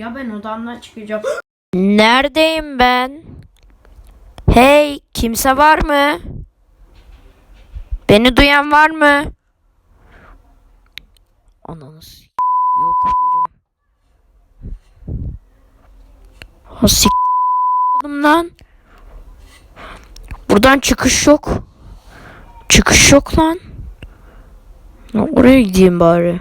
Ya ben odamdan çıkacağım. Neredeyim ben? Hey, kimse var mı? Beni duyan var mı? Ananı s- yok biri. Ha lan. Buradan çıkış yok. Çıkış yok lan. Ya oraya gideyim bari.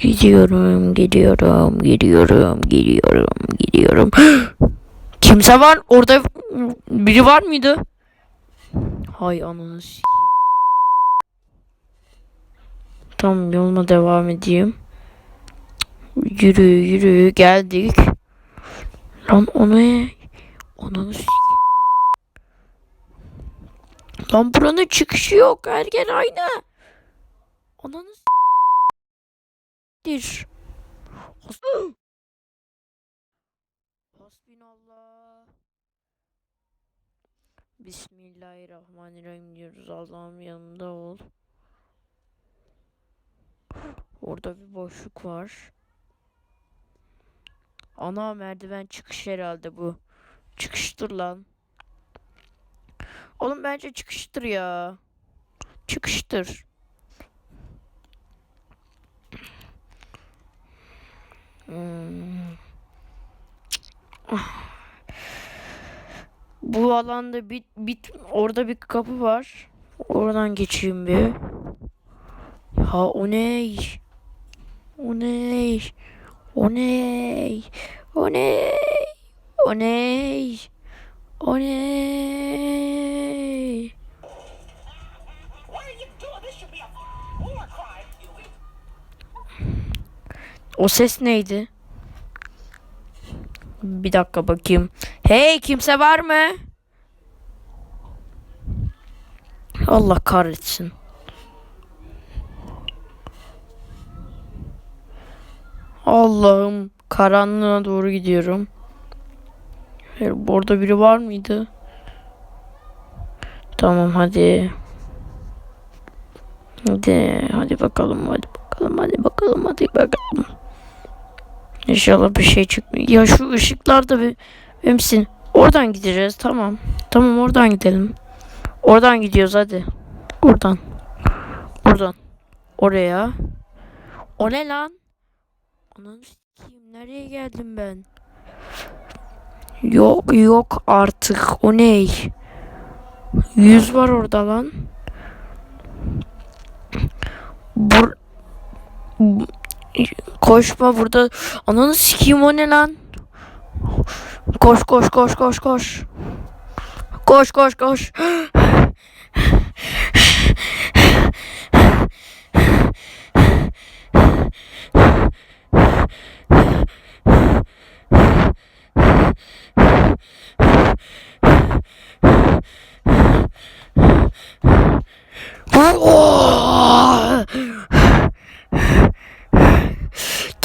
Gidiyorum, gidiyorum, gidiyorum, gidiyorum, gidiyorum. Kimse var? Orada biri var mıydı? Hay ananı s- Tamam yoluma devam edeyim. Yürü yürü geldik. Lan o ne? Ananı s- Lan buranın çıkışı yok. Her yer aynı. Ananı dir. Has- Hasbinallah. Bismillahirrahmanirrahim diyoruz. Allah'ım yanımda ol. Orada bir boşluk var. Ana merdiven çıkış herhalde bu. Çıkıştır lan. Oğlum bence çıkıştır ya. Çıkıştır. Hmm. Bu alanda bit bit orada bir kapı var. Oradan geçeyim bir. Ha o ne? O ne? O ne? O ne? O ne? O ne? O ses neydi? Bir dakika bakayım. Hey kimse var mı? Allah kahretsin. Allah'ım karanlığa doğru gidiyorum. Hayır, Orada biri var mıydı? Tamam hadi. Hadi hadi bakalım hadi bakalım hadi bakalım hadi bakalım. İnşallah bir şey çıkmıyor. Ya şu ışıklar da bir emsin. Oradan gideceğiz tamam. Tamam oradan gidelim. Oradan gidiyoruz hadi. Oradan. Oradan. Oraya. O ne lan? Ananı sikeyim. Nereye geldim ben? Yok yok artık. O ne? Yüz var orada lan. Bur Bu- Koşma burada. Ananı sikeyim o ne lan? Koş koş koş koş koş. Koş koş koş.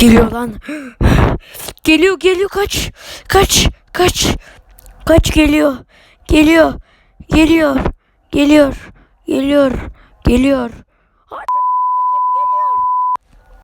Geliyor lan. Geliyor geliyor kaç. Kaç. Kaç. Kaç geliyor. Geliyor. Geliyor. Geliyor. Geliyor. Geliyor. Hadi.